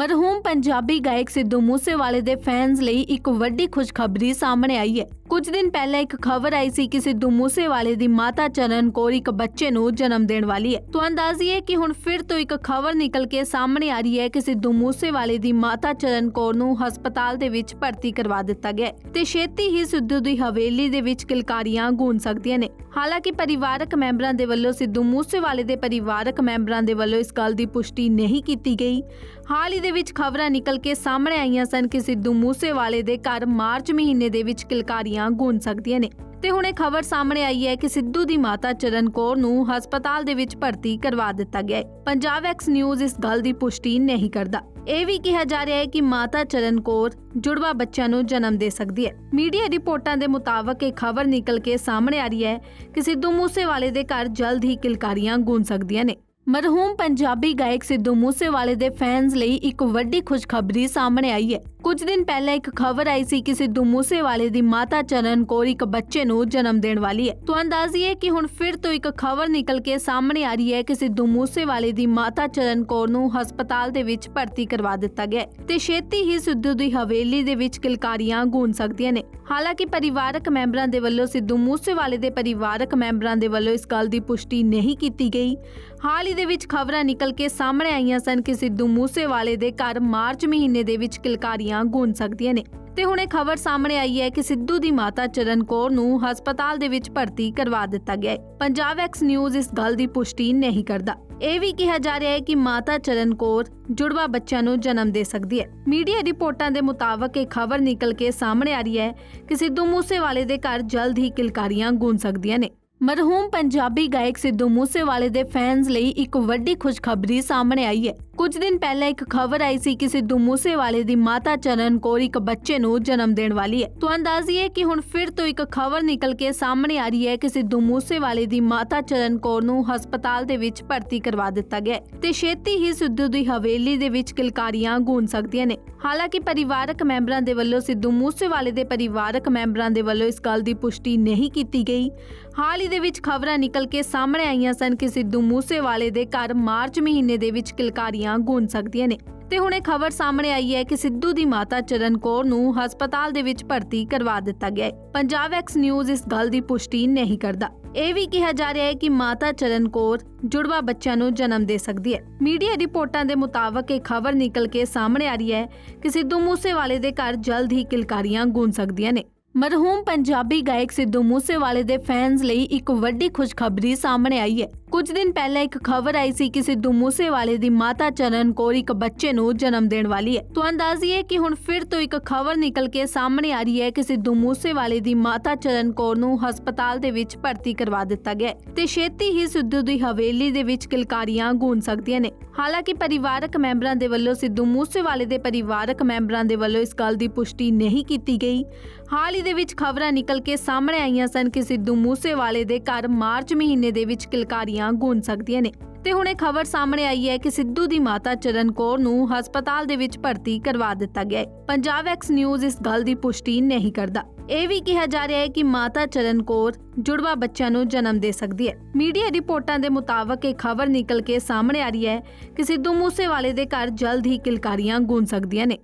ਮਰਹੂਮ ਪੰਜਾਬੀ ਗਾਇਕ ਸਿੱਧੂ ਮੂਸੇਵਾਲੇ ਦੇ ਫੈਨਸ ਲਈ ਇੱਕ ਵੱਡੀ ਖੁਸ਼ਖਬਰੀ ਸਾਹਮਣੇ ਆਈ ਹੈ। ਕੁਝ ਦਿਨ ਪਹਿਲਾਂ ਇੱਕ ਖਬਰ ਆਈ ਸੀ ਕਿ ਸਿੱਧੂ ਮੂਸੇਵਾਲੇ ਦੀ ਮਾਤਾ ਚਰਨ ਕੌਰ ਇੱਕ ਬੱਚੇ ਨੂੰ ਜਨਮ ਦੇਣ ਵਾਲੀ ਹੈ। ਤੁਹਾਨੂੰ ਦੱਸੀਏ ਕਿ ਹੁਣ ਫਿਰ ਤੋਂ ਇੱਕ ਖਬਰ ਨਿਕਲ ਕੇ ਸਾਹਮਣੇ ਆ ਰਹੀ ਹੈ ਕਿ ਸਿੱਧੂ ਮੂਸੇਵਾਲੇ ਦੀ ਮਾਤਾ ਚਰਨ ਕੌਰ ਨੂੰ ਹਸਪਤਾਲ ਦੇ ਵਿੱਚ ਭਰਤੀ ਕਰਵਾ ਦਿੱਤਾ ਗਿਆ ਤੇ ਛੇਤੀ ਹੀ ਸਿੱਧੂ ਦੀ ਹਵੇਲੀ ਦੇ ਵਿੱਚ ਕਿਲਕਾਰੀਆਂ ਗੂੰਜ ਸਕਦੀਆਂ ਨੇ। ਹਾਲਾਂਕਿ ਪਰਿਵਾਰਕ ਮੈਂਬਰਾਂ ਦੇ ਵੱਲੋਂ ਸਿੱਧੂ ਮੂਸੇਵਾਲੇ ਦੇ ਪਰਿਵਾਰਕ ਮੈਂਬਰਾਂ ਦੇ ਵੱਲੋਂ ਇਸ ਗੱਲ ਦੀ ਪੁਸ਼ਟੀ ਨਹੀਂ ਕੀਤੀ ਗਈ। ਹਾਲ ਹੀ ਦੇ ਵਿੱਚ ਖਬਰਾਂ ਨਿਕਲ ਕੇ ਸਾਹਮਣੇ ਆਈਆਂ ਸਨ ਕਿ ਸਿੱਧੂ ਮੂਸੇਵਾਲੇ ਦੇ ਘਰ ਮਾਰਚ ਮਹੀਨੇ ਦੇ ਵਿੱਚ ਕਿਲਕਾਰੀਆਂ ਗੂੰਜ ਸਕਦੀਆਂ ਨੇ। ਤੇ ਹੁਣ ਇਹ ਖਬਰ ਸਾਹਮਣੇ ਆਈ ਹੈ ਕਿ ਸਿੱਧੂ ਦੀ ਮਾਤਾ ਚਰਨ ਕੌਰ ਨੂੰ ਹਸਪਤਾਲ ਦੇ ਵਿੱਚ ਭਰਤੀ ਕਰਵਾ ਦਿੱਤਾ ਗਿਆ ਹੈ। ਪੰਜਾਬ ਐਕਸ ਨਿਊਜ਼ ਇਸ ਗੱਲ ਦੀ ਪੁਸ਼ਟੀ ਨਹੀਂ ਕਰਦਾ। ਇਹ ਵੀ ਕਿਹਾ ਜਾ ਰਿਹਾ ਹੈ ਕਿ ਮਾਤਾ ਚਰਨ ਕੌਰ ਜੁੜਵਾ ਬੱਚਿਆਂ ਨੂੰ ਜਨਮ ਦੇ ਸਕਦੀ ਹੈ। ਮੀਡੀਆ ਰਿਪੋਰਟਾਂ ਦੇ ਮੁਤਾਬਕ ਇਹ ਖਬਰ ਨਿਕਲ ਕੇ ਸਾਹਮਣੇ ਆ ਰਹੀ ਹੈ ਕਿ ਸਿੱਧੂ ਮੂਸੇਵਾਲੇ ਦੇ ਘਰ ਜਲਦ ਹੀ ਕਿਲਕਾਰੀਆਂ ਗੂੰਜ ਸਕਦੀਆਂ ਨੇ। ਮਰਹੂਮ ਪੰਜਾਬੀ ਗਾਇਕ ਸਿੱਧੂ ਮੂਸੇਵਾਲੇ ਦੇ ਫੈਨਸ ਲਈ ਇੱਕ ਵੱਡੀ ਖੁਸ਼ਖਬਰੀ ਸਾਹਮਣੇ ਆਈ ਹੈ। ਕੁਝ ਦਿਨ ਪਹਿਲਾਂ ਇੱਕ ਖਬਰ ਆਈ ਸੀ ਕਿ ਸਿੱਧੂ ਮੂਸੇਵਾਲੇ ਦੀ ਮਾਤਾ ਚਰਨ ਕੌਰ ਇੱਕ ਬੱਚੇ ਨੂੰ ਜਨਮ ਦੇਣ ਵਾਲੀ ਹੈ। ਤੁਹਾਨੂੰ ਦੱਸੀਏ ਕਿ ਹੁਣ ਫਿਰ ਤੋਂ ਇੱਕ ਖਬਰ ਨਿਕਲ ਕੇ ਸਾਹਮਣੇ ਆ ਰਹੀ ਹੈ ਕਿ ਸਿੱਧੂ ਮੂਸੇਵਾਲੇ ਦੀ ਮਾਤਾ ਚਰਨ ਕੌਰ ਨੂੰ ਹਸਪਤਾਲ ਦੇ ਵਿੱਚ ਭਰਤੀ ਕਰਵਾ ਦਿੱਤਾ ਗਿਆ ਤੇ ਛੇਤੀ ਹੀ ਸਿੱਧੂ ਦੀ ਹਵੇਲੀ ਦੇ ਵਿੱਚ ਕਿਲਕਾਰੀਆਂ ਗੂੰਜ ਸਕਦੀਆਂ ਨੇ। ਹਾਲਾਂਕਿ ਪਰਿਵਾਰਕ ਮੈਂਬਰਾਂ ਦੇ ਵੱਲੋਂ ਸਿੱਧੂ ਮੂਸੇਵਾਲੇ ਦੇ ਪਰਿਵਾਰਕ ਮੈਂਬਰਾਂ ਦੇ ਵੱਲੋਂ ਇਸ ਗੱਲ ਦੀ ਪੁਸ਼ਟੀ ਨਹੀਂ ਕੀਤੀ ਗਈ। ਹਾਲ ਹੀ ਦੇ ਵਿੱਚ ਖਬਰਾਂ ਨਿਕਲ ਕੇ ਸਾਹਮਣੇ ਆਈਆਂ ਸਨ ਕਿ ਸਿੱਧੂ ਮੂਸੇਵਾਲੇ ਦੇ ਘਰ ਮਾਰਚ ਮਹੀਨੇ ਦੇ ਵਿੱਚ ਕਿਲਕਾਰੀਆਂ ਗੂੰਜ ਸਕਦੀਆਂ ਨੇ। ਤੇ ਹੁਣ ਇਹ ਖਬਰ ਸਾਹਮਣੇ ਆਈ ਹੈ ਕਿ ਸਿੱਧੂ ਦੀ ਮਾਤਾ ਚਰਨ ਕੌਰ ਨੂੰ ਹਸਪਤਾਲ ਦੇ ਵਿੱਚ ਭਰਤੀ ਕਰਵਾ ਦਿੱਤਾ ਗਿਆ ਹੈ। ਪੰਜਾਬ ਐਕਸ ਨਿਊਜ਼ ਇਸ ਗੱਲ ਦੀ ਪੁਸ਼ਟੀ ਨਹੀਂ ਕਰਦਾ। ਇਹ ਵੀ ਕਿਹਾ ਜਾ ਰਿਹਾ ਹੈ ਕਿ ਮਾਤਾ ਚਰਨ ਕੌਰ ਜੁੜਵਾ ਬੱਚਿਆਂ ਨੂੰ ਜਨਮ ਦੇ ਸਕਦੀ ਹੈ। ਮੀਡੀਆ ਰਿਪੋਰਟਾਂ ਦੇ ਮੁਤਾਬਕ ਇਹ ਖਬਰ ਨਿਕਲ ਕੇ ਸਾਹਮਣੇ ਆ ਰਹੀ ਹੈ ਕਿ ਸਿੱਧੂ ਮੂਸੇਵਾਲੇ ਦੇ ਘਰ ਜਲਦ ਹੀ ਕਿਲਕਾਰੀਆਂ ਗੂੰਜ ਸਕਦੀਆਂ ਨੇ। ਮਰਹੂਮ ਪੰਜਾਬੀ ਗਾਇਕ ਸਿੱਧੂ ਮੂਸੇਵਾਲੇ ਦੇ ਫੈਨਸ ਲਈ ਇੱਕ ਵੱਡੀ ਖੁਸ਼ਖਬਰੀ ਸਾਹਮਣੇ ਆਈ ਹੈ। ਕੁਝ ਦਿਨ ਪਹਿਲਾਂ ਇੱਕ ਖਬਰ ਆਈ ਸੀ ਕਿ ਸਿੱਧੂ ਮੂਸੇਵਾਲੇ ਦੀ ਮਾਤਾ ਚਰਨ ਕੌਰ ਇੱਕ ਬੱਚੇ ਨੂੰ ਜਨਮ ਦੇਣ ਵਾਲੀ ਹੈ। ਤੁਹਾਨੂੰ ਦੱਸੀਏ ਕਿ ਹੁਣ ਫਿਰ ਤੋਂ ਇੱਕ ਖਬਰ ਨਿਕਲ ਕੇ ਸਾਹਮਣੇ ਆ ਰਹੀ ਹੈ ਕਿ ਸਿੱਧੂ ਮੂਸੇਵਾਲੇ ਦੀ ਮਾਤਾ ਚਰਨ ਕੌਰ ਨੂੰ ਹਸਪਤਾਲ ਦੇ ਵਿੱਚ ਭਰਤੀ ਕਰਵਾ ਦਿੱਤਾ ਗਿਆ ਤੇ ਛੇਤੀ ਹੀ ਸਿੱਧੂ ਦੀ ਹਵੇਲੀ ਦੇ ਵਿੱਚ ਕਿਲਕਾਰੀਆਂ ਗੂੰਜ ਸਕਦੀਆਂ ਨੇ। ਹਾਲਾਂਕਿ ਪਰਿਵਾਰਕ ਮੈਂਬਰਾਂ ਦੇ ਵੱਲੋਂ ਸਿੱਧੂ ਮੂਸੇਵਾਲੇ ਦੇ ਪਰਿਵਾਰਕ ਮੈਂਬਰਾਂ ਦੇ ਵੱਲੋਂ ਇਸ ਗੱਲ ਦੀ ਪੁਸ਼ਟੀ ਨਹੀਂ ਕੀਤੀ ਗਈ। ਹਾਲ ਹੀ ਦੇ ਵਿੱਚ ਖਬਰਾਂ ਨਿਕਲ ਕੇ ਸਾਹਮਣੇ ਆਈਆਂ ਸਨ ਕਿ ਸਿੱਧੂ ਮੂਸੇਵਾਲੇ ਦੇ ਘਰ ਮਾਰਚ ਮਹੀਨੇ ਦੇ ਵਿੱਚ ਕਿਲਕਾਰੀਆਂ ਗੂੰਜ ਸਕਦੀਆਂ ਨੇ। ਤੇ ਹੁਣ ਇਹ ਖਬਰ ਸਾਹਮਣੇ ਆਈ ਹੈ ਕਿ ਸਿੱਧੂ ਦੀ ਮਾਤਾ ਚਰਨ ਕੌਰ ਨੂੰ ਹਸਪਤਾਲ ਦੇ ਵਿੱਚ ਭਰਤੀ ਕਰਵਾ ਦਿੱਤਾ ਗਿਆ ਹੈ। ਪੰਜਾਬ ਐਕਸ ਨਿਊਜ਼ ਇਸ ਗੱਲ ਦੀ ਪੁਸ਼ਟੀ ਨਹੀਂ ਕਰਦਾ। ਇਹ ਵੀ ਕਿਹਾ ਜਾ ਰਿਹਾ ਹੈ ਕਿ ਮਾਤਾ ਚਰਨ ਕੌਰ ਜੁੜਵਾ ਬੱਚਿਆਂ ਨੂੰ ਜਨਮ ਦੇ ਸਕਦੀ ਹੈ। ਮੀਡੀਆ ਰਿਪੋਰਟਾਂ ਦੇ ਮੁਤਾਬਕ ਇਹ ਖਬਰ ਨਿਕਲ ਕੇ ਸਾਹਮਣੇ ਆ ਰਹੀ ਹੈ ਕਿ ਸਿੱਧੂ ਮੂਸੇਵਾਲੇ ਦੇ ਘਰ ਜਲਦ ਹੀ ਕਿਲਕਾਰੀਆਂ ਗੂੰਜ ਸਕਦੀਆਂ ਨੇ। ਮਰਹੂਮ ਪੰਜਾਬੀ ਗਾਇਕ ਸਿੱਧੂ ਮੂਸੇਵਾਲੇ ਦੇ ਫੈਨਸ ਲਈ ਇੱਕ ਵੱਡੀ ਖੁਸ਼ਖਬਰੀ ਸਾਹਮਣੇ ਆਈ ਹੈ। ਕੁਝ ਦਿਨ ਪਹਿਲਾਂ ਇੱਕ ਖਬਰ ਆਈ ਸੀ ਕਿ ਸਿੱਧੂ ਮੂਸੇਵਾਲੇ ਦੀ ਮਾਤਾ ਚਰਨ ਕੌਰ ਇੱਕ ਬੱਚੇ ਨੂੰ ਜਨਮ ਦੇਣ ਵਾਲੀ ਹੈ। ਤੁਹਾਨੂੰ ਦੱਸੀਏ ਕਿ ਹੁਣ ਫਿਰ ਤੋਂ ਇੱਕ ਖਬਰ ਨਿਕਲ ਕੇ ਸਾਹਮਣੇ ਆ ਰਹੀ ਹੈ ਕਿ ਸਿੱਧੂ ਮੂਸੇਵਾਲੇ ਦੀ ਮਾਤਾ ਚਰਨ ਕੌਰ ਨੂੰ ਹਸਪਤਾਲ ਦੇ ਵਿੱਚ ਭਰਤੀ ਕਰਵਾ ਦਿੱਤਾ ਗਿਆ ਤੇ ਛੇਤੀ ਹੀ ਸਿੱਧੂ ਦੀ ਹਵੇਲੀ ਦੇ ਵਿੱਚ ਕਿਲਕਾਰੀਆਂ ਗੂੰਜ ਸਕਦੀਆਂ ਨੇ। ਹਾਲਾਂਕਿ ਪਰਿਵਾਰਕ ਮੈਂਬਰਾਂ ਦੇ ਵੱਲੋਂ ਸਿੱਧੂ ਮੂਸੇਵਾਲੇ ਦੇ ਪਰਿਵਾਰਕ ਮੈਂਬਰਾਂ ਦੇ ਵੱਲੋਂ ਇਸ ਗੱਲ ਦੀ ਪੁਸ਼ਟੀ ਨਹੀਂ ਕੀਤੀ ਗਈ। ਹਾਲ ਹੀ ਦੇ ਵਿੱਚ ਖਬਰਾਂ ਨਿਕਲ ਕੇ ਸਾਹਮਣੇ ਆਈਆਂ ਸਨ ਕਿ ਸਿੱਧੂ ਮੂਸੇਵਾਲੇ ਦੇ ਘਰ ਮਾਰਚ ਮਹੀਨੇ ਦੇ ਵਿੱਚ ਕਿਲਕਾਰੀਆਂ ਗੂੰਜ ਸਕਦੀਆਂ ਨੇ। ਤੇ ਹੁਣ ਇਹ ਖਬਰ ਸਾਹਮਣੇ ਆਈ ਹੈ ਕਿ ਸਿੱਧੂ ਦੀ ਮਾਤਾ ਚਰਨ ਕੌਰ ਨੂੰ ਹਸਪਤਾਲ ਦੇ ਵਿੱਚ ਭਰਤੀ ਕਰਵਾ ਦਿੱਤਾ ਗਿਆ ਹੈ। ਪੰਜਾਬ ਐਕਸ ਨਿਊਜ਼ ਇਸ ਗੱਲ ਦੀ ਪੁਸ਼ਟੀ ਨਹੀਂ ਕਰਦਾ। ਇਹ ਵੀ ਕਿਹਾ ਜਾ ਰਿਹਾ ਹੈ ਕਿ ਮਾਤਾ ਚਰਨ ਕੌਰ ਜੁੜਵਾ ਬੱਚਿਆਂ ਨੂੰ ਜਨਮ ਦੇ ਸਕਦੀ ਹੈ। ਮੀਡੀਆ ਰਿਪੋਰਟਾਂ ਦੇ ਮੁਤਾਬਕ ਇਹ ਖਬਰ ਨਿਕਲ ਕੇ ਸਾਹਮਣੇ ਆ ਰਹੀ ਹੈ ਕਿ ਸਿੱਧੂ ਮੂਸੇਵਾਲੇ ਦੇ ਘਰ ਜਲਦ ਹੀ ਕਿਲਕਾਰੀਆਂ ਗੂੰਜ ਸਕਦੀਆਂ ਨੇ।